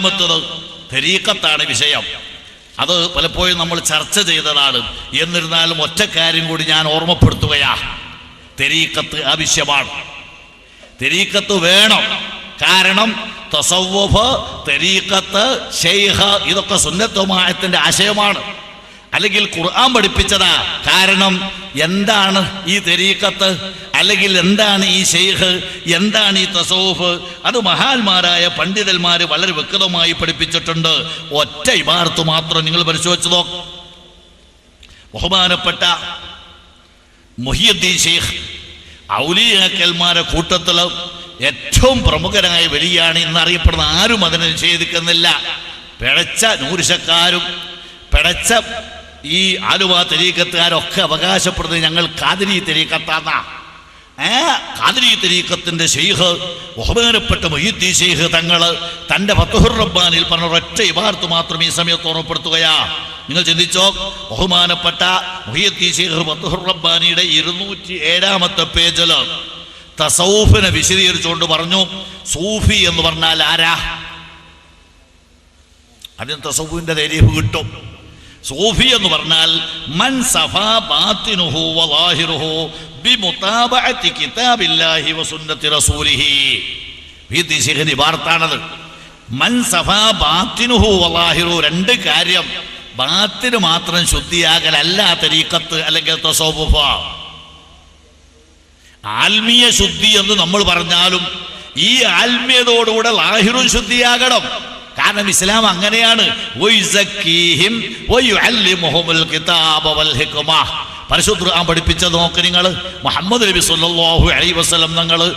രണ്ടാമത്തത് തെരീക്കത്താണ് വിഷയം. അത് പലപ്പോഴും നമ്മൾ ചർച്ച ചെയ്തതാണ്. എന്നിരുന്നാലും ഒറ്റ കാര്യം കൂടി ഞാൻ ഓർമ്മപ്പെടുത്തുകയാ. തെരീക്കത്ത് ആവശ്യമാണ് തെരീക്കത്ത് വേണം. കാരണം തസവ്വുഫ് തെരീക്കത്ത് ഷെയ്ഹ ഇതൊക്കെ സുന്നത്തുമായത്തിന്റെ ആശയമാണ്. അല്ലെങ്കിൽ ഖുർആൻ പഠിപ്പിച്ചതാ. കാരണം എന്താണ് ഈ തെരീക്കത്ത് അല്ലെങ്കിൽ എന്താണ് ഈ ഷെയ്ഖ് എന്താണ് ഈ തസോഫ്? അത് മഹാന്മാരായ പണ്ഡിതന്മാർ വളരെ വ്യക്തമായി പഠിപ്പിച്ചിട്ടുണ്ട്. ഒറ്റ ഇമാർത്ത് മാത്രം നിങ്ങൾ പരിശോധിച്ചു നോക്ക ബഹുമാനപ്പെട്ട മുഹിയുദ്ദീൻ ഷെയ്ഖ് ഔലിയാക്കന്മാരെ കൂട്ടത്തിൽ ഏറ്റവും പ്രമുഖരായ വലിയാണ് ഇന്നറിയപ്പെടുന്ന ആരും അതിനെ നിഷേധിക്കുന്നില്ല. പിഴച്ച നൂരുശക്കാരും പിഴച്ച ഈ ആലുവ തെരീക്കത്തുകാരൊക്കെ അവകാശപ്പെടുന്നത് ഞങ്ങൾ കാതിരി തെരീക്കത്താന്ന. ഏ? കാതിരി ഷെയ്ഖ് ബഹുമാനപ്പെട്ട മൊയ്യുദ്ദീൻ ഷെയ്ഖ് തങ്ങൾ തന്റെ ഫത്തുഹുർ റബ്ബാനിൽ പറഞ്ഞ ഒറ്റ ഇബാർത്ത് മാത്രം ഈ സമയത്ത് ഓർമ്മപ്പെടുത്തുകയാ. നിങ്ങൾ ചിന്തിച്ചോ? ബഹുമാനപ്പെട്ട മുഹിയദ്ദീൻ ഷെയ്ഖ് ഫത്തുഹുർ റബ്ബാനിയുടെ ഇരുന്നൂറ്റി ഏഴാമത്തെ പേജിൽ തസൗഫിനെ വിശദീകരിച്ചുകൊണ്ട് പറഞ്ഞു സൂഫി എന്ന് പറഞ്ഞാൽ ആരാ? അതിന് തസൗഫിന്റെ തെരീഫ് കിട്ടും. സൂഫി എന്ന് പറഞ്ഞാൽ മൻ സഫാ ബാത്തിനുഹു വലാഹിറുഹു കിതാബില്ലാഹി വസുന്നത്തി റസൂലിഹി. മൻ സഫാ ബാത്തിനുഹു രണ്ട് കാര്യം. ബാത്തിന് മാത്രം ശുദ്ധിയാകലല്ല തരീക്കത്ത് അല്ലെങ്കിൽ ആത്മീയ ശുദ്ധി എന്ന് നമ്മൾ പറഞ്ഞാലും ഈ ആത്മീയതോടുകൂടെ ലാഹിറും ശുദ്ധിയാകണം. കാരണം ഇസ്ലാം അങ്ങനെയാണ്. പരിശുദ്ധ ആ പഠിപ്പിച്ചത് നോക്ക് നിങ്ങൾ മുഹമ്മദ് നബി സല്ലല്ലാഹു അലൈഹി വസല്ലം നിങ്ങൾ.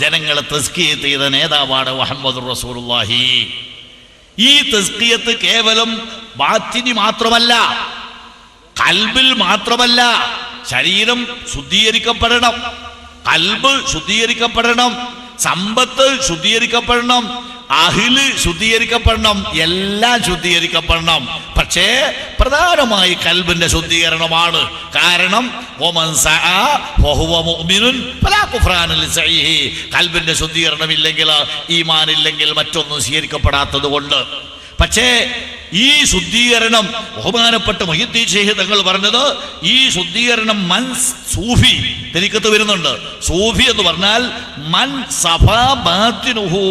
ജനങ്ങളെ തസ്കിയത്ത് ചെയ്ത നേതാവാണ് മുഹമ്മദ് റസൂലുള്ളാഹി. ഈ തസ്കിയത്ത് കേവലം ബാത്തിനി മാത്രമല്ല കൽബിൽ മാത്രമല്ല ശരീരം ശുദ്ധീകരിക്കപ്പെടണം. കൽബ് ശുദ്ധീകരിക്കപ്പെടണം. സമ്പത്ത് ശുദ്ധീകരിക്കപ്പെടണം അഹിൽ ശുദ്ധീകരിക്കപ്പെടണം എല്ലാം ശുദ്ധീകരിക്കപ്പെടണം. പക്ഷേ പ്രധാനമായി കൽബിന്റെ ശുദ്ധീകരണമാണ്. കാരണം. കൽബിന്റെ ശുദ്ധീകരണം ഇല്ലെങ്കിൽ ഈമാൻ ഇല്ലെങ്കിൽ മറ്റൊന്നും സ്വീകരിക്കപ്പെടാത്തത് കൊണ്ട് പക്ഷേ ഈ ശുദ്ധീകരണം ബഹുമാനപ്പെട്ട മൊഹിദ്ദീൻ ഷെയ്ഖ് തങ്ങൾ പറഞ്ഞത് ഈ ശുദ്ധീകരണം മൻ സൂഫി തിരിക്കത്ത് വരുന്നുണ്ട്. സൂഫി എന്ന് പറഞ്ഞാൽ മൻ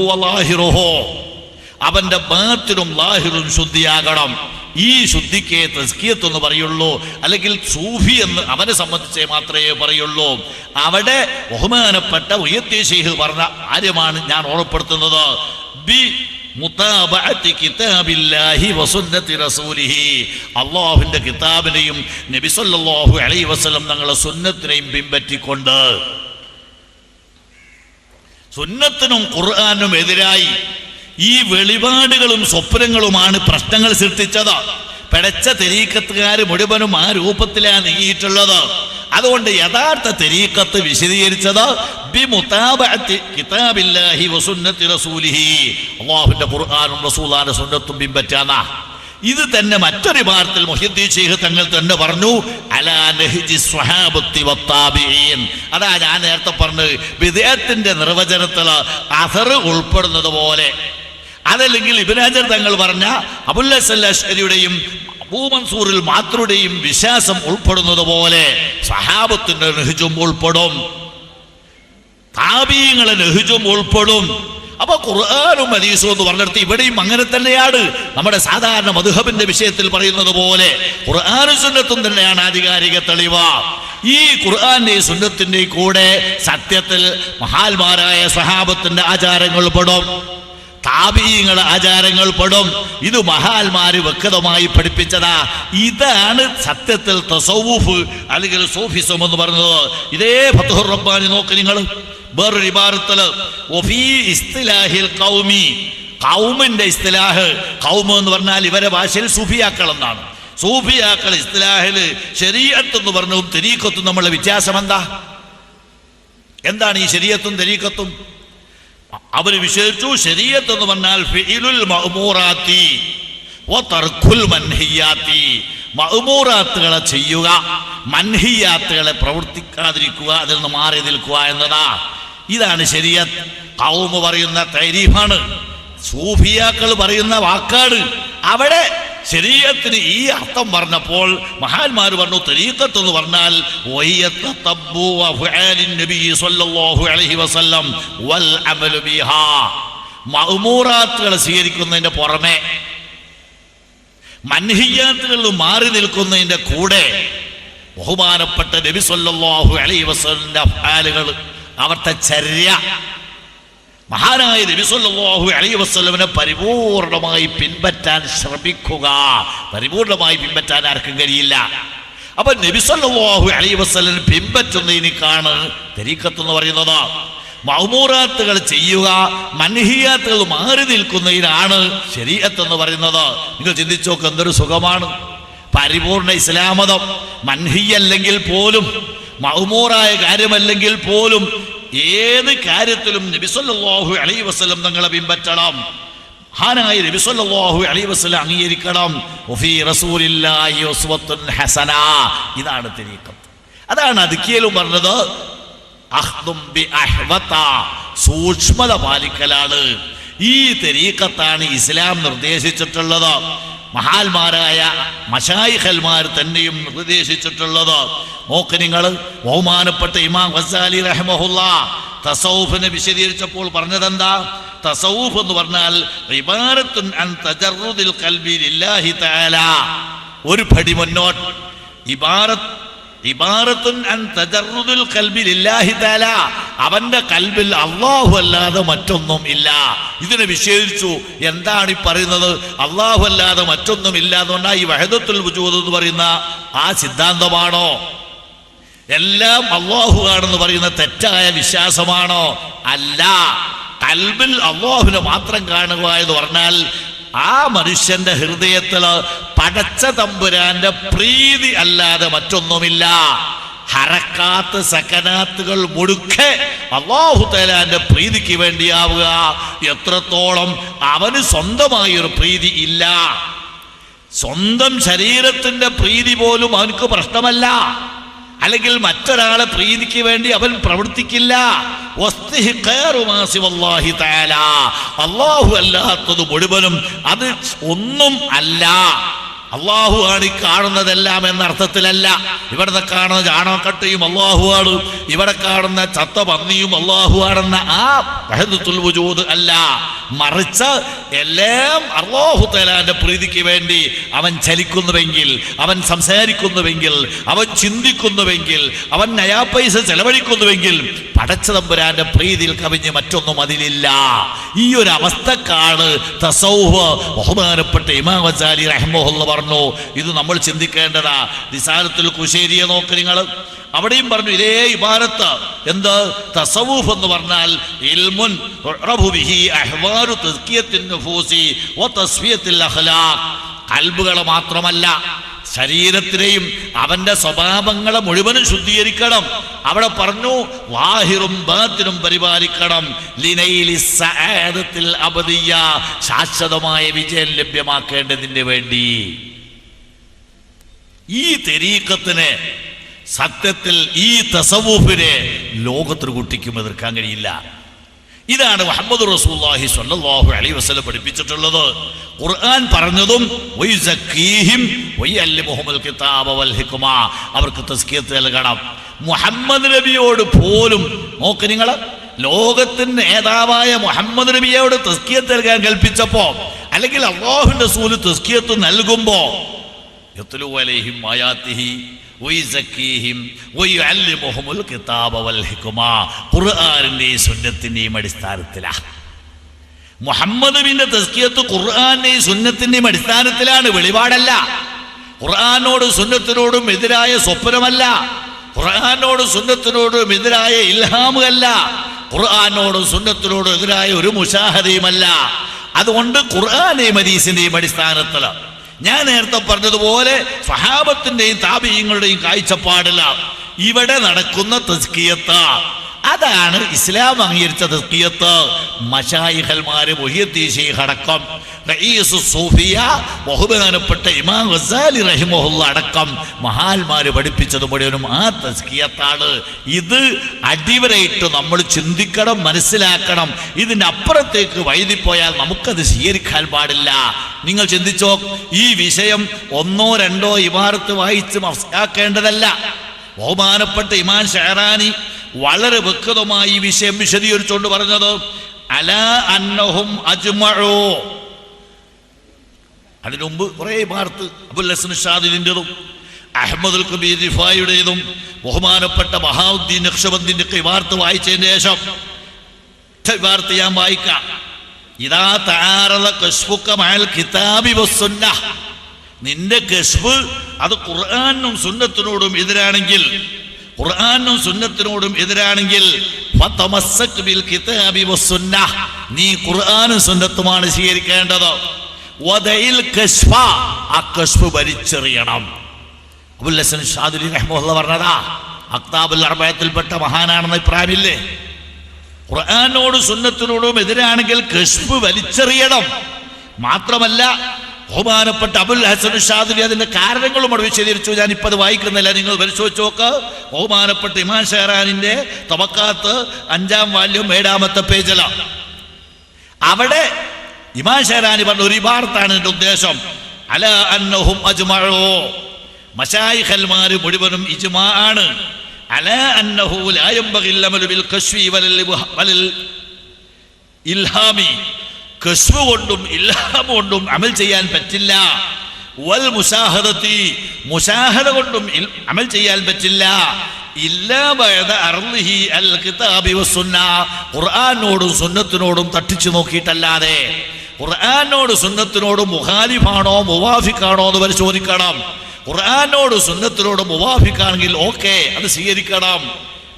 വലാഹിറുഹു. അവന്റെ ബാത്തിനും ലാഹിറും ശുദ്ധിയാകണം. ഈ ശുദ്ധിക്ക് തസ്കിയത്ത് എന്ന് പറയുള്ളൂ. അല്ലെങ്കിൽ സൂഫി എന്ന് അവനെ സംബന്ധിച്ചേ മാത്രമേ പറയുള്ളൂ. അവിടെ ബഹുമാനപ്പെട്ട ഉയർത്തി ഷെയ്ഹ് പറഞ്ഞ കാര്യമാണ് ഞാൻ ഓർമ്മപ്പെടുത്തുന്നത്. ബി അള്ളാഹുവിന്റെ കിതാബിനെയും നബിസൊല്ലാഹു അലൈ വസ്ലം തങ്ങളെ സുന്നത്തിനെയും പിൻപറ്റിക്കൊണ്ട് സുന്നത്തിനും ഖുർആാനും എതിരായി ഈ വെളിപാടുകളും സ്വപ്നങ്ങളുമാണ് പ്രശ്നങ്ങൾ സൃഷ്ടിച്ചത്. പിടച്ച തെരീക്കത്തുകാർ മുഴുവനും ആ രൂപത്തിലാണ് നീങ്ങിയിട്ടുള്ളത്. അതുകൊണ്ട് യഥാർത്ഥ തെരീക്കത്ത് വിശദീകരിച്ചത് കിതാബില്ലാഹി വസുന്നത്തി റസൂലിഹി. സുന്നത്തും ഇത് തന്നെ മറ്റൊരു ഭാരത്തിൽ മൊഹിദ്ദീൻ ഷെയ്ഖ് തങ്ങൾ തന്നെ പറഞ്ഞു അതാ ഞാൻ നേരത്തെ പറഞ്ഞു വിദേഹത്തിന്റെ നിർവചനത്തിൽ അസർ ഉൾപ്പെടുന്നത് പോലെ. അതല്ലെങ്കിൽ ഇബിനാജർ തങ്ങൾ പറഞ്ഞ അബുല്ലസല്ലയുടെയും അബൂ മൻസൂറിൽ മാത്രയുടെയും വിശ്വാസം ഉൾപ്പെടുന്നത് പോലെ സഹാബത്തിന്റെ നെഹ്ജും ഉൾപ്പെടും. താപീയങ്ങളെ നെഹ്ജും ഉൾപ്പെടും. അപ്പൊ ഖുർആാനും ഹദീസും എന്ന് പറഞ്ഞിടത്ത് ഇവിടെയും അങ്ങനെ തന്നെയാണ്. നമ്മുടെ സാധാരണ മധുഹബിന്റെ വിഷയത്തിൽ പറയുന്നത് പോലെ ഖുർആാനും സുന്നത്തും തന്നെയാണ് ആധികാരിക തെളിവ്. ഈ ഖുർആന്റെ സുന്നത്തിന്റെ കൂടെ സത്യത്തിൽ മഹാന്മാരായ സഹാബത്തിന്റെ ആചാരങ്ങൾ പെടും. താപീയങ്ങളുടെ ആചാരങ്ങൾ പെടും. ഇത് മഹാന്മാര് വ്യക്തമായി പഠിപ്പിച്ചതാ. ഇതാണ് സത്യത്തിൽ തസൗഫ് അല്ലെങ്കിൽ സൂഫിസം എന്ന് പറഞ്ഞത്. ഇതേ ഫത്തുഹുർ റബ്ബാനി നോക്ക് നിങ്ങൾ വേറൊരു ഇസ്തിലാഹിൽ കൗമി കൗമിന്റെ ഇസ്തിലാഹ്. കൗമ് എന്ന് പറഞ്ഞാൽ ഇവരെ ഭാഷയിൽ സൂഫിയാക്കൾ എന്നാണ്. സൂഫിയാക്കൾ ഇസ്തിലാഹിൽ ശരീരത്ത് എന്ന് പറഞ്ഞു തെരീക്കത്തും നമ്മളുടെ വ്യത്യാസം എന്താ എന്താണ് ഈ ശരീരത്തും തെരീക്കത്തും അവർ വിശേഷിച്ചു ശരീരത്ത് എന്ന് പറഞ്ഞാൽ ഫിഇലുൽ മഅ്മൂറാത്തി വതർക്കുൽ മൻഹിയാത്തി. ചെയ്യുക മൻഹിയാത്തുകളെ പ്രവർത്തിക്കാതിരിക്കുക അതിൽ നിന്ന് മാറി നിൽക്കുക എന്നതാ. ഇതാണ് ശരിയത്ത് കൗമ് പറയുന്ന തൈരീഫാണ്. സൂഫിയാക്കൾ പറയുന്ന വാക്കാട് അവിടെ ശരീരത്തിന് ഈ അർത്ഥം പറഞ്ഞപ്പോൾ മഹാന്മാർ പറഞ്ഞു തെരീക്കത്ത് എന്ന് പറഞ്ഞാൽ സ്വീകരിക്കുന്നതിന്റെ പുറമെ മൻഹിയാത്തുകൾ മാറി നിൽക്കുന്നതിന്റെ കൂടെ ബഹുമാനപ്പെട്ട നബി സല്ലാഹു അലൈഹി വസ്ലിന്റെ അഫാലുകൾ അവിടുത്തെ ചര്യ മഹാനായ നബിസ്വല്ലാഹു അലൈഹി വസല്ലമിനെ പരിപൂർണമായി പിൻപറ്റാൻ ശ്രമിക്കുക. പരിപൂർണമായി പിൻപറ്റാൻ ആർക്കും കഴിയില്ല. അപ്പൊ നബി സല്ലല്ലാഹു അലൈഹി വസല്ലം പിൻപറ്റുന്നതിനേക്കാണ് തെരീക്കത്ത് എന്ന് പറയുന്നത്. മൗമൂറാത്തുകൾ ചെയ്യുക മൻഹിയാത്തുകൾ മാറി നിൽക്കുന്നതിനാണ് ശരീഅത്ത് എന്ന് പറയുന്നത്. നിങ്ങൾ ചിന്തിച്ചു നോക്ക് എന്തൊരു സുഖമാണ്. പരിപൂർണ ഇസ്ലാമതം. മൻഹിയല്ലെങ്കിൽ പോലും മൗമൂറായ കാര്യമല്ലെങ്കിൽ പോലും ഏത് കാര്യത്തിലും നബിസ്വല്ലാഹു അലൈ വസ്ലം തങ്ങളെ പിൻപറ്റണം. മഹാനായ നബിസ്വല്ലാഹു അലൈ വസ്ലം അംഗീകരിക്കണം. ഹസന. ഇതാണ് തിരീക്കം അതാണ് അതുക്കിയലും പറഞ്ഞത് സൂക്ഷ്മത പാലിക്കലാണ്. ഈ തെരീക്കത്താണ് ഇസ്ലാം നിർദ്ദേശിച്ചിട്ടുള്ളത്. മഹാന്മാരായ മഷായിഖൽമാർ തന്നെയും നിർദ്ദേശിച്ചിട്ടുള്ളത്. നോക്ക് നിങ്ങൾ ബഹുമാനപ്പെട്ട ഇമാം ഗസാലി റഹ്മഹുല്ല തസൗഫിനെ വിശദീകരിച്ചപ്പോൾ പറഞ്ഞതെന്താ? തസൗഫ് എന്ന് പറഞ്ഞാൽ അൻ തആല. ഒരു പടി മുന്നോട്ട്. ഇബാറത്ത് ഇബാറത്തുൻ അൻ തആല. അവന്റെ കൽബിൽ അള്ളാഹു അല്ലാതെ മറ്റൊന്നും ഇല്ല. ഇതിനെ വിശേഷിച്ചു എന്താണ് ഈ പറയുന്നത്? അള്ളാഹു അല്ലാതെ മറ്റൊന്നും ഇല്ല എന്നുകൊണ്ടാ ഈ വഹദത്തുൽ വജൂദ് എന്ന് പറയുന്ന ആ സിദ്ധാന്തമാണോ? എല്ലാം അള്ളാഹു ആണെന്ന് പറയുന്ന തെറ്റായ വിശ്വാസമാണോ? അല്ല. കൽബിൽ അള്ളാഹുവിനെ മാത്രം കാണുക എന്ന് പറഞ്ഞാൽ ആ മനുഷ്യന്റെ ഹൃദയത്തിൽ പടച്ച തമ്പുരാന്റെ പ്രീതി അല്ലാതെ മറ്റൊന്നുമില്ല. ഹറക്കാത്ത് സക്കനാത്തുകൾ മുഴുക്കെ അള്ളാഹു തലാന്റെ പ്രീതിക്ക് വേണ്ടിയാവുക. എത്രത്തോളം അവന് സ്വന്തമായി ഒരു പ്രീതി ഇല്ല. സ്വന്തം ശരീരത്തിന്റെ പ്രീതി പോലും അവനക്ക് പ്രശ്നമല്ല. അല്ലെങ്കിൽ മറ്റൊരാളെ പ്രീതിക്ക് വേണ്ടി അവൻ പ്രവർത്തിക്കില്ല. അള്ളാഹു അല്ലാത്തത് മുഴുവനും അത് ഒന്നും അല്ല. അള്ളാഹു ആണ് ഈ കാണുന്നതെല്ലാം എന്ന അർത്ഥത്തിലല്ല. ഇവിടുത്തെ കാണുന്ന ചാണകക്കട്ടയും അള്ളാഹു ആണ്. ഇവിടെ കാണുന്ന ചത്ത പന്നിയും അള്ളാഹു ആണെന്ന ആ വജൂദ് അല്ല. മറിച്ച് എല്ലാം അള്ളാഹു തലാന്റെ പ്രീതിക്ക് വേണ്ടി അവൻ ചലിക്കുന്നുവെങ്കിൽ അവൻ സംസാരിക്കുന്നുവെങ്കിൽ അവൻ ചിന്തിക്കുന്നുവെങ്കിൽ അവൻ നയാ പൈസ ചെലവഴിക്കുന്നുവെങ്കിൽ പടച്ചതമ്പുരാന്റെ പ്രീതിയിൽ കവിഞ്ഞ് മറ്റൊന്നും അതിലില്ല. ഈ ഒരു അവസ്ഥക്കാണ് തസൗഹ് ബഹുമാനപ്പെട്ട ഇമാം റഹ്മോഹ് റഹ്മുല്ല പറഞ്ഞു. ഇത് നമ്മൾ ചിന്തിക്കേണ്ടതാ. നിസാരത്തിൽ കുശേരിയെ നോക്ക് നിങ്ങൾ. അവിടെയും പറഞ്ഞു ഇതേ ഇബാരത്ത്. എന്ത്? തസവൂഫ് എന്ന് പറഞ്ഞാൽ ഇൽമുൻ കൽബുകളെ മാത്രമല്ല ശരീരത്തിനെയും അവന്റെ സ്വഭാവങ്ങളെ മുഴുവനും ശുദ്ധീകരിക്കണം. അവിടെ പറഞ്ഞു വാഹിറും ബാത്തിനും പരിപാലിക്കണം. അബദിയ. ശാശ്വതമായ വിജയം ലഭ്യമാക്കേണ്ടതിന് വേണ്ടി. ഈ തെരീക്കത്തിന് സത്യത്തിൽ ഈ തസവൂഫിനെ ലോകത്തിന് കുട്ടിക്കും എതിർക്കാൻ കഴിയില്ല. ഇതാണ് മുഹമ്മദ് റസൂലുള്ളാഹി സ്വല്ലല്ലാഹു അലൈഹി വസല്ലം പഠിപ്പിച്ചിട്ടുള്ളത്. ഖുർആൻ പറഞ്ഞതും വയുസക്കീഹിം വയല്ലിമുഹുൽ കിതാബ വൽ ഹിക്മ. അവർക്ക് തസ്കിയത്ത് നൽകണം. മുഹമ്മദ് നബിയോട് പോലും നോക്ക് നിങ്ങൾ ലോകത്തിന്റെ നേതാവായ മുഹമ്മദ് നബിയോട് തസ്കിയത്ത് നൽകാൻ കൽപ്പിച്ചപ്പോ അല്ലെങ്കിൽ അള്ളാഹുവിന്റെ സൂൽ തസ്കിയത്ത് നൽകുമ്പോ യത്ലു അലൈഹിം ആയാത്തിഹി ഖുർആനിന്റെയും സുന്നത്തിന്റെയും അടിസ്ഥാനത്തിലാണ് മുഹമ്മദ് നബിന്റെ തസ്കിയത്ത് ഖുർആന്റെയും സുന്നത്തിന്റെയും അടിസ്ഥാനത്തിലാണ്. വെളിപാടല്ല. ഖുർആാനോടും സുന്നത്തിനോടും എതിരായ സ്വപ്നമല്ല. ഖുർആാനോടും സുന്നത്തിനോടും എതിരായ ഇൽഹാമല്ല ഖുർആാനോടും സുന്നത്തിനോടും എതിരായ ഒരു മുഷാഹതയുമല്ല അതുകൊണ്ട് ഖുർആാനെയും ഹദീസിന്റെയും അടിസ്ഥാനത്തിൽ ഞാൻ നേരത്തെ പറഞ്ഞതുപോലെ സഹാബത്തിന്റെയും താപീയങ്ങളുടെയും കാഴ്ചപ്പാടില്ല ഇവിടെ നടക്കുന്ന തസ്കിയത്ത്. അതാണ് ഇസ്ലാം അംഗീകരിച്ച തസ്കിയത്ത് മഷായിഹൽമാര് അടക്കം റഈസു സൂഫിയ ബഹുമാനപ്പെട്ട ഇമാം ഗസാലി റഹിമഹുല്ല അടക്കം മഹാന്മാര് പഠിപ്പിച്ചത് മുഴുവനും ആ തസ്കിയത്താണ് ഇത് അടിവരയിട്ട് നമ്മൾ ചിന്തിക്കണം മനസ്സിലാക്കണം. ഇതിന്റെ അപ്പുറത്തേക്ക് വൈദിപ്പോയാൽ നമുക്കത് സ്വീകരിക്കാൻ പാടില്ല. നിങ്ങൾ ചിന്തിച്ചോ ഈ വിഷയം ഒന്നോ രണ്ടോ ഇമാരത്ത് വായിച്ച് മനസ്സിലാക്കേണ്ടതല്ല ബഹുമാനപ്പെട്ട ഇമാൻ ഷെഹറാനി വളരെ വ്യക്തമായി ഈ വിഷയം വിശദീകരിച്ചുകൊണ്ട് പറഞ്ഞത് അല അന്നഹും അജ്മഴോ അതിനു മുമ്പ് കുറെ വാർത്ത് അബുൽ ഹസൻ ഷാദിലിന്റെതും അഹമ്മദുൽ കബീർ റിഫായുടേതും ബഹുമാനപ്പെട്ട ബഹാവുദ്ദീൻ നക്ഷബന്ദിന്റെ ഒക്കെ വാർത്ത വായിച്ചതിന് ശേഷം വാർത്ത ഞാൻ വായിക്കാം. ഇതാ താരത കശ്ഫുക്ക മഅൽ കിതാബി വസ്സുന്ന നിന്റെ കശ്ബ് അത് ഖുർആാനും സുന്നത്തിനോടും എതിരാണെങ്കിൽ ഖുർആനും സുന്നത്തിനോടും എതിരാണെങ്കിൽ നീ ഖുർആാനും സുന്നത്തുമാണ് സ്വീകരിക്കേണ്ടത്. ആ കശ്ഫ് വലിച്ചെറിയണം. അബുൽ ഹസൻ ഷാദുലി റഹ്മുള്ള പറഞ്ഞതാ അക്താബുൽ അർബയത്തിൽപ്പെട്ട മഹാനാണെന്ന അഭിപ്രായമില്ലേ? ഖുർആാനോടും സുന്നത്തിനോടും എതിരാണെങ്കിൽ കശ്ഫ് വലിച്ചെറിയണം. മാത്രമല്ല ബഹുമാനപ്പെട്ട അബുൽ ഹസൻ ഷാദുലി അതിന്റെ കാരണങ്ങളും അവിടെ വിശദീകരിച്ചു. ഞാൻ ഇപ്പൊ അത് വായിക്കുന്നില്ല. നിങ്ങൾ പരിശോധിച്ച് നോക്ക്. ബഹുമാനപ്പെട്ട ഇമാൻ ഷെഹറാനിന്റെ തവക്കാത്ത് അഞ്ചാം വാല്യം ഏഴാമത്തെ പേജിലാണ് അവിടെ ഇമാൻ ഷെഹറാനി പറഞ്ഞ ഒരു ഇബാർത്താണ് എന്റെ ഉദ്ദേശം. അല അന്നഹും അജ്മഴോ മശായിഖൽമാര് മുഴുവനും ഇജ്മാ ആണ്. അല അന്നഹു ലാ യംബഗിൽ ബിൽ കശ്വി വലൽ വലൽ ഇൽഹാമി. കശ്വ് കൊണ്ടും ഇൽഹാം കൊണ്ടും അമൽ ചെയ്യാൻ പറ്റില്ല. വൽ മുസാഹദത്തി മുസാഹദ കൊണ്ടും അമൽ ചെയ്യാൻ പറ്റില്ല. ഖുർആനോടും സുന്നത്തിനോടും തട്ടിച്ചു നോക്കിയിട്ടല്ലാതെ ഖുർആാനോട് സുന്നത്തിനോടും മുഖാലിഫാണോ മുവാഫിക്കാണോ എന്ന് പരിശോധിക്കണം ഖുർആാനോട് സുന്നത്തിനോട് മുവാഫിക്കാണെങ്കിൽ ഓക്കെ അത് സ്വീകരിക്കണം.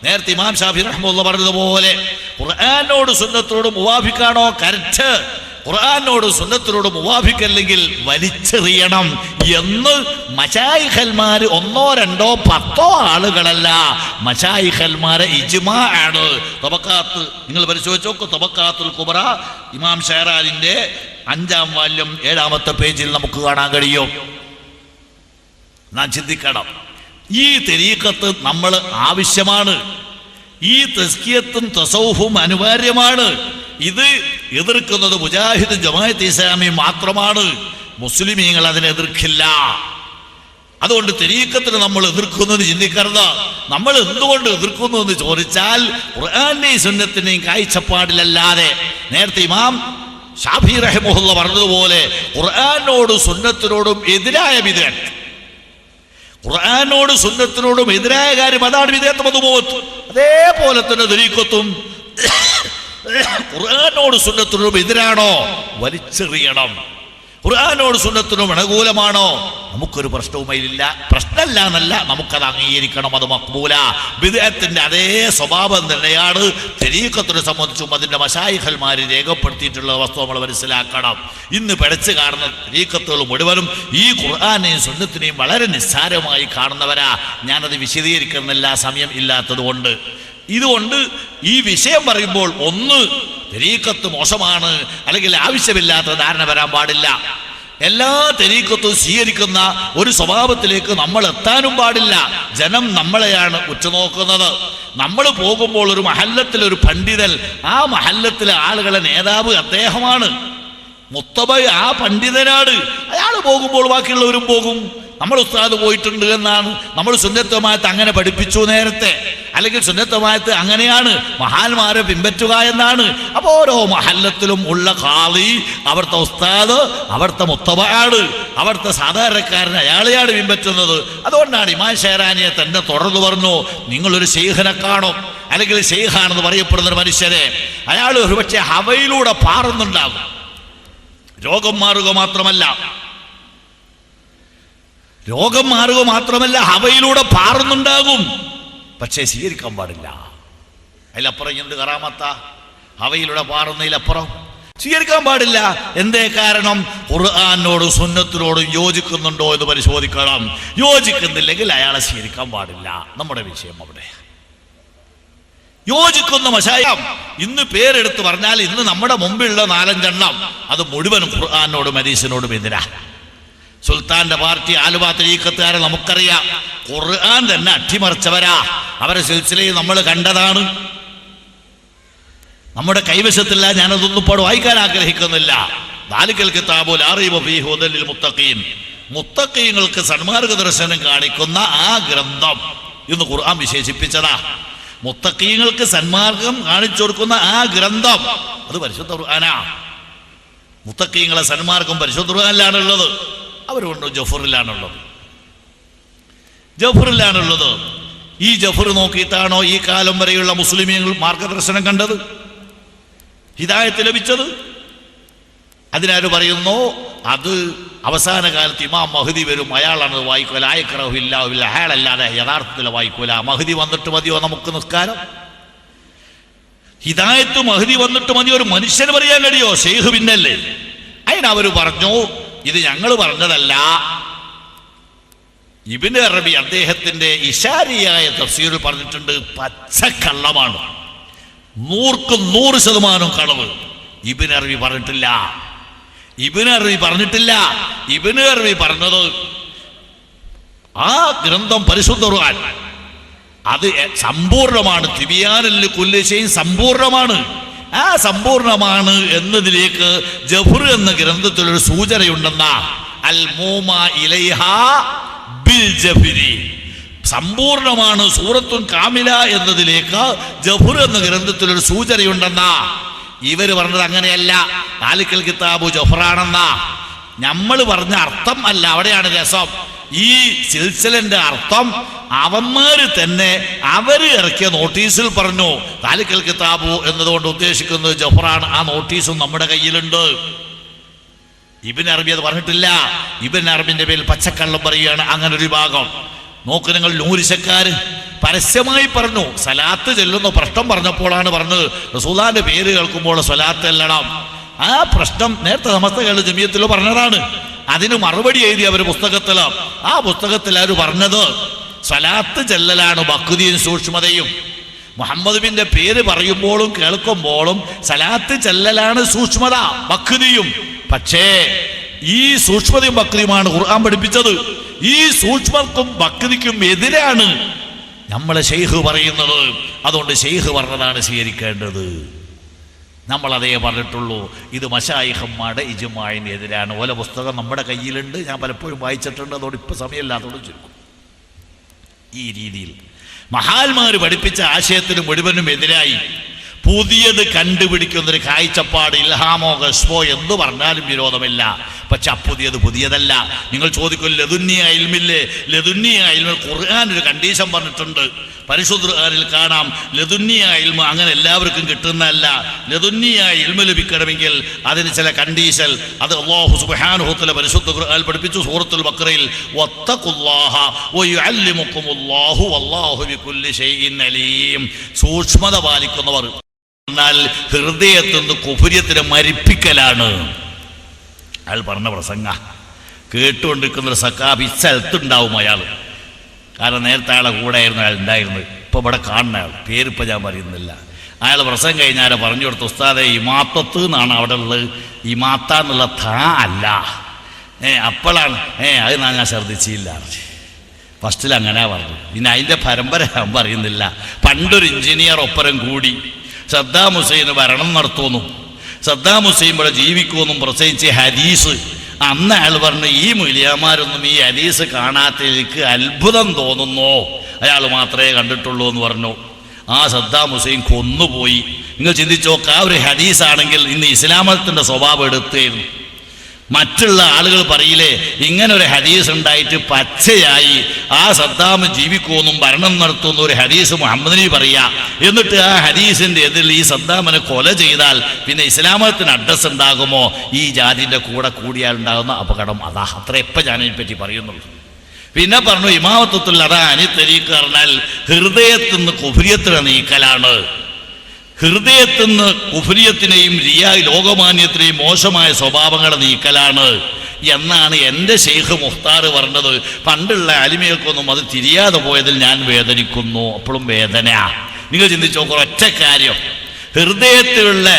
നേരത്തെ ഇമാം ഷാഫി റഹ്മുള്ള പറഞ്ഞതുപോലെ ഖുർആാനോട് സുന്നത്തിനോട് മുവാഫിക്കാണോ കരറ്റ്? ഖുർആാനോട് സുന്നത്തിനോട് മുവാഫിക്കല്ലെങ്കിൽ വലിച്ചെറിയണം എന്ന് മശായിഖൽമാർ ഒന്നോ രണ്ടോ പത്തോ ആളുകളല്ല. മശായിഖൽമാരെ ഇജ്മാ ആണ്. തബക്കാത്ത് നിങ്ങൾ പരിശോധിച്ച് നോക്കൂ തബക്കാത്തുൽ കുബറ ഇമാം ഷെഹറാലിന്റെ അഞ്ചാം വാല്യം ഏഴാമത്തെ പേജിൽ നമുക്ക് കാണാൻ കഴിയും. നാം ചിന്തിക്കണം. ഈ തെരീക്കത്ത് നമ്മൾ ആവശ്യമാണ്. ഈ തസ്കിയത്തും തസൗഫും അനിവാര്യമാണ്. ഇത് എതിർക്കുന്നത് മുജാഹിദ് ജമാഅത്ത് ഇസ്ലാമി മാത്രമാണ്. മുസ്ലിമീങ്ങൾ അതിനെ എതിർക്കില്ല. അതുകൊണ്ട് തെരീക്കത്തിന് നമ്മൾ എതിർക്കുന്നത് ചിന്തിക്കരുത്. നമ്മൾ എന്തുകൊണ്ട് എതിർക്കുന്നു എന്ന് ചോദിച്ചാൽ ഖുർആന്റെയും സുന്നത്തിന്റെയും കാഴ്ചപ്പാടിലല്ലാതെ. നേരത്തെ ഇമാം ഷാഫി റഹ്മുല്ല പറഞ്ഞതുപോലെ ഖുർആനോടും സുന്നത്തിനോടും എതിരായ വിധേയൻ. ഖുർആാനോട് സുന്നത്തിനോടും എതിരായ കാര്യം അതാണ് വിധേയത്വം അതുപോത്ത് അതേപോലെ തന്നെ ദരീക്കത്തും ഖുർആാനോട് സുന്നത്തിനോടും എതിരാണോ? വലിച്ചെറിയണം. ഖുർആാനോട് സുന്നത്തിനും അനുകൂലമാണോ? നമുക്കൊരു പ്രശ്നവുമില്ല പ്രശ്നമല്ല എന്നല്ല നമുക്കത് അംഗീകരിക്കണം അത് മക്ബൂല. വിദേഹത്തിന്റെ അതേ സ്വഭാവം തന്നെയാണ് തെരീക്കത്തിനെ സംബന്ധിച്ചും അതിന്റെ മഷായിഖൽമാര് രേഖപ്പെടുത്തിയിട്ടുള്ള വസ്തു നമ്മൾ മനസ്സിലാക്കണം. ഇന്ന് പിടച്ച് കാണുന്ന തെരീക്കത്തുകൾ മുഴുവനും ഈ ഖുർആാനെയും സുന്നത്തിനെയും വളരെ നിസ്സാരമായി കാണുന്നവരാ. ഞാനത് വിശദീകരിക്കുന്നില്ല സമയം ഇല്ലാത്തത് കൊണ്ട് ഇതുകൊണ്ട് ഈ വിഷയം പറയുമ്പോൾ ഒന്ന് തെരീക്കത്ത് മോശമാണ് അല്ലെങ്കിൽ ആവശ്യമില്ലാത്ത ധാരണ വരാൻ പാടില്ല. എല്ലാ തെരീക്കത്തും സ്വീകരിക്കുന്ന ഒരു സ്വഭാവത്തിലേക്ക് നമ്മൾ എത്താനും പാടില്ല. ജനം നമ്മളെയാണ് ഉറ്റുനോക്കുന്നത്. നമ്മൾ പോകുമ്പോൾ ഒരു മഹല്ലത്തിൽ ഒരു പണ്ഡിതൻ ആ മഹല്ലത്തിലെ ആളുകളെ നേതാവ് അദ്ദേഹമാണ്. മുത്തബ ആ പണ്ഡിതനാണ്. അയാൾ പോകുമ്പോൾ ബാക്കിയുള്ളവരും പോകും. നമ്മൾ ഉസ്താദ് പോയിട്ടുണ്ട് എന്നാണ്. നമ്മൾ സുന്നത്തമായത്ത് അങ്ങനെ പഠിപ്പിച്ചു നേരത്തെ. അല്ലെങ്കിൽ സുന്നത്തമായത്ത് അങ്ങനെയാണ്. മഹാന്മാരെ പിൻപറ്റുക എന്നാണ്. അപ്പോൾ ഓരോ മഹല്ലത്തിലും ഉള്ള കാളി അവിടുത്തെ ഉസ്താദ് അവിടുത്തെ മുത്തവാട് അവിടുത്തെ സാധാരണക്കാരൻ അയാളെയാണ് പിൻപറ്റുന്നത്. അതുകൊണ്ടാണ് ഇമാൻ ഷെഹറാനിയെ തന്നെ തുടർന്ന് പറഞ്ഞു നിങ്ങളൊരു ശൈഖനെ കാണും. അല്ലെങ്കിൽ ശൈഖാണെന്ന് പറയപ്പെടുന്ന ഒരു മനുഷ്യരെ അയാൾ ഒരുപക്ഷെ ഹവയിലൂടെ പാറുന്നുണ്ടാകും. രോഗം മാറുക മാത്രമല്ല. രോഗം മാറുക മാത്രമല്ല ഹവയിലൂടെ പാറുന്നുണ്ടാകും. പക്ഷേ സ്വീകരിക്കാൻ പാടില്ല. അതിലപ്പുറം എന്ത് കറാമത്ത? ഹവയിലൂടെ പാറുന്നതിലപ്പുറം സ്വീകരിക്കാൻ പാടില്ല. എന്തേ കാരണം? ഖുർആാനോടും സുന്നത്തിനോടും യോജിക്കുന്നുണ്ടോ എന്ന് പരിശോധിക്കണം. യോജിക്കുന്നില്ലെങ്കിൽ അയാളെ സ്വീകരിക്കാൻ പാടില്ല. നമ്മുടെ വിഷയം അവിടെ. യോജിക്കുന്ന മശായം ഇന്ന് പേരെടുത്ത് പറഞ്ഞാൽ ഇന്ന് നമ്മുടെ മുമ്പിലുള്ള നാലഞ്ചെണ്ണം. അത് മുഴുവനും ഖുർആാനോടും ഹദീസിനോടും എതിരാ സുൽത്താന്റെ പാർട്ടി ആലുവ തരീക്കത്തുകാരെ നമുക്കറിയാം. ഖുർആൻ തന്നെ അട്ടിമറിച്ചവരാ. അവരെ സിൽസിലയിൽ നമ്മൾ കണ്ടതാണ്. നമ്മുടെ കൈവശത്തില്ല ഞാനതൊന്നും ഇപ്പോൾ വായിക്കാൻ ആഗ്രഹിക്കുന്നില്ല. ദാലിക്കൽ കിതാബു ലാ റൈബ ഫീഹി ഹുദൽ മുത്തഖീൻ. മുത്തഖീങ്ങൾക്ക് സന്മാർഗ ദർശനം കാണിക്കുന്ന ആ ഗ്രന്ഥം ഇന്ന് ഖുർആൻ വിശേഷിപ്പിച്ചതാ. മുത്തഖീങ്ങൾക്ക് സന്മാർഗം കാണിച്ചു കൊടുക്കുന്ന ആ ഗ്രന്ഥം അത് പരിശുദ്ധ ഖുർആനാ. മുത്തഖീങ്ങളെ സന്മാർഗം പരിശുദ്ധ ഖുർആനിലാണുള്ളത്. അവരുണ്ട് ജഫറിലാണുള്ളത്? ജഫറിലാണുള്ളത്. ഈ ജഫർ നോക്കിയിട്ടാണോ ഈ കാലം വരെയുള്ള മുസ്ലിമീങ്ങൾ മാർഗദർശനം കണ്ടത്? ഹിദായത്ത് ലഭിച്ചത്? അതിനാര് പറയുന്നു അത് അവസാന കാലത്ത് ഇമാം മഹദി വരും അയാളാണ് വായിക്കോല ആയക്കറവില്ല അയാളല്ലാതെ യഥാർത്ഥത്തിൽ വായിക്കൂല. മഹദി വന്നിട്ട് മതിയോ നമുക്ക് നിസ്കാരം? ഹിദായത്ത് മഹദി വന്നിട്ട് മതി ഒരു മനുഷ്യന് പറയാൻ കഴിയോ ഷെയ്ഹ് പിന്നല്ലേ അതിനവർ പറഞ്ഞു ഇത് ഞങ്ങൾ പറഞ്ഞതല്ല. ഇബിന് അറബി അദ്ദേഹത്തിന്റെ ഇഷാരിയായ തഫ്സീറിൽ പറഞ്ഞിട്ടുണ്ട് പച്ചക്കള്ളമാണ്. നൂർക്ക് നൂറ് ശതമാനം കളവ്. ഇബിന് അറബി പറഞ്ഞിട്ടില്ല. ഇബിന് അറബി പറഞ്ഞിട്ടില്ല. ഇബിന് അറബി പറഞ്ഞത് ആ ഗ്രന്ഥം പരിശുദ്ധ അത് സമ്പൂർണമാണ്. തിബിയാനൽ കുല്ലിശയും സമ്പൂർണമാണ്. ആ സമ്പൂർണമാണ് എന്നതിലേക്ക് ജഫർ എന്ന ഗ്രന്ഥത്തിൽ ഒരു സൂചനയുണ്ടെന്ന. അൽ ബിൽ സമ്പൂർണമാണ് സൂറത്തും കാമില എന്നതിലേക്ക് ജഫുർ എന്ന ഗ്രന്ഥത്തിൽ ഒരു സൂചനയുണ്ടെന്നാ. ഇവർ പറഞ്ഞത് അങ്ങനെയല്ല. നാലിക്കൽ കിതാബു ജഫറാണെന്നാ. നമ്മൾ പറഞ്ഞ അർത്ഥം അല്ല അവിടെയാണ് രസം. ഈ സിൽസിലന്റെ അർത്ഥം അവന്മാര് തന്നെ അവർ ഇറക്കിയ നോട്ടീസിൽ പറഞ്ഞു താലിക്കൽ കിതാബു എന്നതുകൊണ്ട് ഉദ്ദേശിക്കുന്നത് ജഫറാണ്. ആ നോട്ടീസും നമ്മുടെ കയ്യിലുണ്ട്. ഇബിൻ അറബി അത് പറഞ്ഞിട്ടില്ല. ഇബിൻ അറബിന്റെ പേരിൽ പച്ചക്കള്ളം പറയുകയാണ് അങ്ങനെ ഒരു ഭാഗം നോക്ക് നിങ്ങൾ നൂരിശക്കാര് പരസ്യമായി പറഞ്ഞു സലാത്ത് ചെല്ലുന്ന. പ്രശ്നം പറഞ്ഞപ്പോഴാണ് പറഞ്ഞത്. റസൂലാന്റെ പേര് കേൾക്കുമ്പോൾ സ്വലാത്ത് ചെല്ലണം. ആ പ്രശ്നം നേരത്തെ സമസ്തകളുടെ ജമിയത്തിലോ പറഞ്ഞതാണ്. അതിന് മറുപടി എഴുതി അവർ പുസ്തകത്തിൽ. ആ പുസ്തകത്തിൽ അവർ പറഞ്ഞത്? സ്വലാത്ത് ചെല്ലലാണ് ഭക്തിയും സൂക്ഷ്മതയും. മുഹമ്മദ് ബിന്റെ പേര് പറയുമ്പോഴും കേൾക്കുമ്പോഴും സലാത്ത് ചെല്ലലാണ് സൂക്ഷ്മത ഭക്തിയും. പക്ഷേ ഈ സൂക്ഷ്മതയും ഭക്തിയുമാണ് ഖുർആൻ പഠിപ്പിച്ചത്. ഈ സൂക്ഷ്മക്കും ഭക്തിക്കും എതിരാണ് നമ്മളെ ഷെയ്ഖ് പറയുന്നത്. അതുകൊണ്ട് ഷെയ്ഖ് പറഞ്ഞതാണ് സ്വീകരിക്കേണ്ടത്. നമ്മൾ അതേ പറഞ്ഞിട്ടുള്ളൂ. ഇത് മഷായിഹന്മാരുടെ ഇജുമായിന് ഓല പുസ്തകം നമ്മുടെ കയ്യിലുണ്ട്. ഞാൻ പലപ്പോഴും വായിച്ചിട്ടുണ്ട്. അതോട് ഇപ്പൊ സമയമില്ലാത്തതോട് ചുരുക്കും. ഈ രീതിയിൽ. മഹാന്മാർ പഠിപ്പിച്ച ആശയത്തിന് മുഴുവനും എതിരായി. പുതിയത് കണ്ടുപിടിക്കുന്നൊരു കാഴ്ചപ്പാട് ഇൽഹാമോ ഗസ്മോ എന്ന് പറഞ്ഞാലും വിരോധമില്ല. പക്ഷെ അപ്പുതിയത് പുതിയതല്ല. നിങ്ങൾ ചോദിക്കും ലതുന്യ ഇൽമില്ലേ? ലതുന്യ ഇൽമിൽ ഖുർആൻ ഒരു കണ്ടീഷൻ പറഞ്ഞിട്ടുണ്ട്. പരിശുദ്ധ ഖുർആനിൽ കാണാം. ലതുന്യ ഇൽമ അങ്ങനെ എല്ലാവർക്കും കിട്ടുന്നതല്ല. ലതുന്യ ഇൽമ ലഭിക്കണമെങ്കിൽ അതിന് ചില കണ്ടീഷൻ അത് അള്ളാഹു സുബ്ഹാനഹു തആല പരിശുദ്ധ പഠിപ്പിച്ചു സൂറത്തുൽ ബക്രയിൽ സൂക്ഷ്മത പാലിക്കുന്നവർ എന്നാൽ ഹൃദയത്തിൽ നിന്ന് കുഫുര്യത്തിനെ മരിപ്പിക്കലാണ്. അയാൾ പറഞ്ഞ പ്രസംഗ കേട്ടുകൊണ്ടിരിക്കുന്ന ഒരു സക്കാബ് ഇച്ചലത്തുണ്ടാവും അയാൾ. കാരണം നേരത്തെ ആളെ കൂടെ ആയിരുന്നു അയാൾ ഉണ്ടായിരുന്നത്. ഇപ്പൊ ഇവിടെ കാണുന്ന അയാൾ. പേരിപ്പോൾ ഞാൻ പറയുന്നില്ല. അയാൾ പ്രസംഗം കഴിഞ്ഞാൽ പറഞ്ഞു കൊടുത്ത ഉസ്താദെ ഇമാത്തത്ത് എന്നാണ് അവിടെ ഉള്ളത്. ഇമാത്ത എന്നുള്ള താ അല്ല. ഏ അപ്പോഴാണ് ഏ അത് ഞാൻ ഞാൻ ശ്രദ്ധിച്ചില്ല. ഫസ്റ്റിൽ അങ്ങനെ പറഞ്ഞു. പിന്നെ അതിന്റെ പരമ്പര ഞാൻ പറയുന്നില്ല. പണ്ടൊരു എഞ്ചിനീയർ ഒപ്പരം കൂടി സദ്ദാം ഹുസൈന് ഭരണം നടത്തുന്നു സദ്ദാം ഹുസൈൻ ഇവിടെ ജീവിക്കുമെന്നും പ്രസംഗിച്ച് ഹദീസ് അന്ന് അയാൾ പറഞ്ഞു ഈ മുലിയാമാരൊന്നും ഈ ഹദീസ് കാണാത്തതിലേക്ക് അത്ഭുതം തോന്നുന്നു? അയാൾ മാത്രമേ കണ്ടിട്ടുള്ളൂ എന്ന് പറഞ്ഞു. ആ സദ്ദാം ഹുസൈൻ കൊന്നുപോയി. നിങ്ങൾ ചിന്തിച്ചോക്ക ആ ഒരു ഹദീസാണെങ്കിൽ ഇന്ന് ഇസ്ലാമത്തിന്റെ സ്വഭാവം എടുത്തേയിരുന്നു മറ്റുള്ള ആളുകൾ പറയില്ലേ ഇങ്ങനെ ഒരു ഹദീസ് ഉണ്ടായിട്ട് പച്ചയായി ആ സദ്ദാം ജീവിക്കുമെന്നും ഭരണം നടത്തുന്ന ഒരു ഹദീസ് മുഹമ്മദിനി പറയാ. എന്നിട്ട് ആ ഹദീസിന്റെ എതിരിൽ ഈ സദ്ദാമിനെ കൊല ചെയ്താൽ പിന്നെ ഇസ്ലാമത്തിന് അഡ്രസ് ഉണ്ടാകുമോ? ഈ ജാതിന്റെ കൂടെ കൂടിയാൽ ഉണ്ടാകുന്ന അപകടം അതാ. അത്ര എപ്പോൾ പറ്റി പറയുന്നുള്ളൂ. പിന്നെ പറഞ്ഞു ഇമാമത്വത്തിൽ അതാ അനിത്തരീക്ക് ഹൃദയത്തിൽ നിന്ന് കുഫിര്യത്തിനെ നീക്കലാണ്. ഹൃദയത്തിൽ നിന്ന് കുഫരിയത്തിനെയും റിയ ലോകമാന്യത്തിനെയും മോശമായ സ്വഭാവങ്ങളെ നീക്കലാണ്. എന്നാണ് എന്റെ ഷെയ്ഖ് മുഖ്താർ പറഞ്ഞത്. പണ്ടുള്ള അലിമയൊക്കൊന്നും അത് തിരിയാതെ പോയതിൽ ഞാൻ വേദനിക്കുന്നു. അപ്പോഴും വേദന. നിങ്ങൾ ചിന്തിച്ചു ഒറ്റ കാര്യം. ഹൃദയത്തിലുള്ള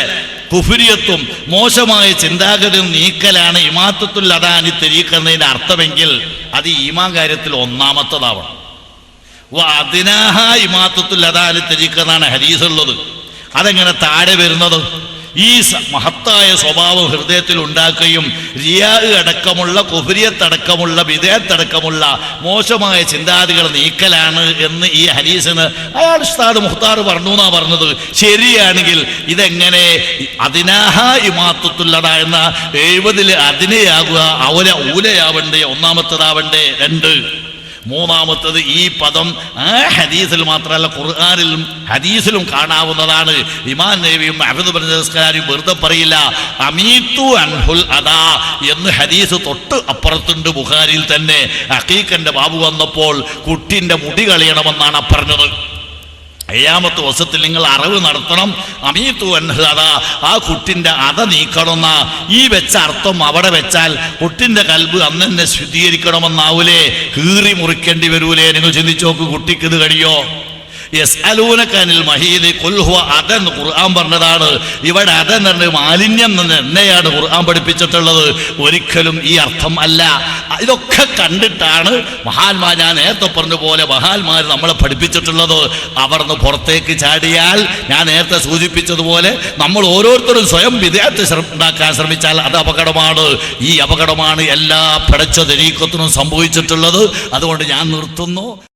കുഫുരിയത്വം മോശമായ ചിന്താഗതി നീക്കലാണ് ഇമാത്തത്തുൽ അതാനി തെരീക്കുന്നതിന്റെ അർത്ഥമെങ്കിൽ അത് ഈമാ കാര്യത്തിൽ ഒന്നാമത്തതാവണം. അതിനാഹ ഇമാത്തത്തുൽ അതാനി തെരീക്കെന്നാണ് ഹരീസ് ഉള്ളത് അതെങ്ങനെ താഴെ വരുന്നത്? ഈ മഹത്തായ സ്വഭാവം ഹൃദയത്തിൽ ഉണ്ടാക്കുകയും റിയാ അടക്കമുള്ള കുഫരിയത്തടക്കമുള്ള വിധേയത്തടക്കമുള്ള മോശമായ ചിന്താതികൾ നീക്കലാണ് എന്ന് ഈ ഹരീസിന് അയാൾ ഉസ്താദ് മുഖ്താർ പറഞ്ഞു എന്നാ പറഞ്ഞത്. ശരിയാണെങ്കിൽ ഇതെങ്ങനെ അതിനാഹ ഇമാത്തത്തുല്ലട എന്ന എഴുപതിൽ അതിനെയാകുക അവല ഊലയാവണ്ടേ ഒന്നാമത്തതാവണ്ടേ? രണ്ട്. മൂന്നാമത്തത് ഈ പദം ആ ഹദീസിൽ മാത്രമല്ല ഖുർആാനിലും ഹദീസിലും കാണാവുന്നതാണ്. ഇമാൻ ദേവിയും അഹമ്മദ് ബർജസ്കാരും വെറുതെ പറയില്ല അമീത്തു അൻഹുൽ അദാ എന്ന് ഹദീസ് തൊട്ട് അപ്പുറത്തുണ്ട് ബുഖാരിയിൽ തന്നെ. അഖീഖന്റെ ബാബു വന്നപ്പോൾ കുട്ടിന്റെ മുടി കളയണമെന്നാണ് പറഞ്ഞത്. അയ്യാമത്തെ ദിവസത്തിൽ നിങ്ങൾ അറിവ് നടത്തണം. അമീത്തു അൻഹു ആ കുട്ടിന്റെ അത നീക്കണമെന്ന ഈ വെച്ച അർത്ഥം അവിടെ വെച്ചാൽ കുട്ടിന്റെ കൽബ് അന്ന് തന്നെ ശുദ്ധീകരിക്കണമെന്നാവൂലേ? കീറി മുറിക്കേണ്ടി വരൂലേ? നിങ്ങൾ ചിന്തിച്ചു നോക്ക് കുട്ടിക്ക് ഇത് കഴിയോ? ഖുർആൻ പറഞ്ഞതാണ്. ഇവിടെ അതെന്ന് പറഞ്ഞ മാലിന്യം എന്ന് എന്നെയാണ് ഖുർആൻ പഠിപ്പിച്ചിട്ടുള്ളത്. ഒരിക്കലും ഈ അർത്ഥം അല്ല. ഇതൊക്കെ കണ്ടിട്ടാണ് മഹാന്മാർ ഞാൻ നേരത്തെ പറഞ്ഞ പോലെ മഹാന്മാർ നമ്മളെ പഠിപ്പിച്ചിട്ടുള്ളത്. അവർന്ന് പുറത്തേക്ക് ചാടിയാൽ ഞാൻ നേരത്തെ സൂചിപ്പിച്ചതുപോലെ നമ്മൾ ഓരോരുത്തരും സ്വയം വിദേഹത്തെ ഉണ്ടാക്കാൻ ശ്രമിച്ചാൽ അത് അപകടമാണ്. ഈ അപകടമാണ് എല്ലാ പിടച്ച ദരീക്കത്തിനും സംഭവിച്ചിട്ടുള്ളത്. അതുകൊണ്ട് ഞാൻ നിർത്തുന്നു.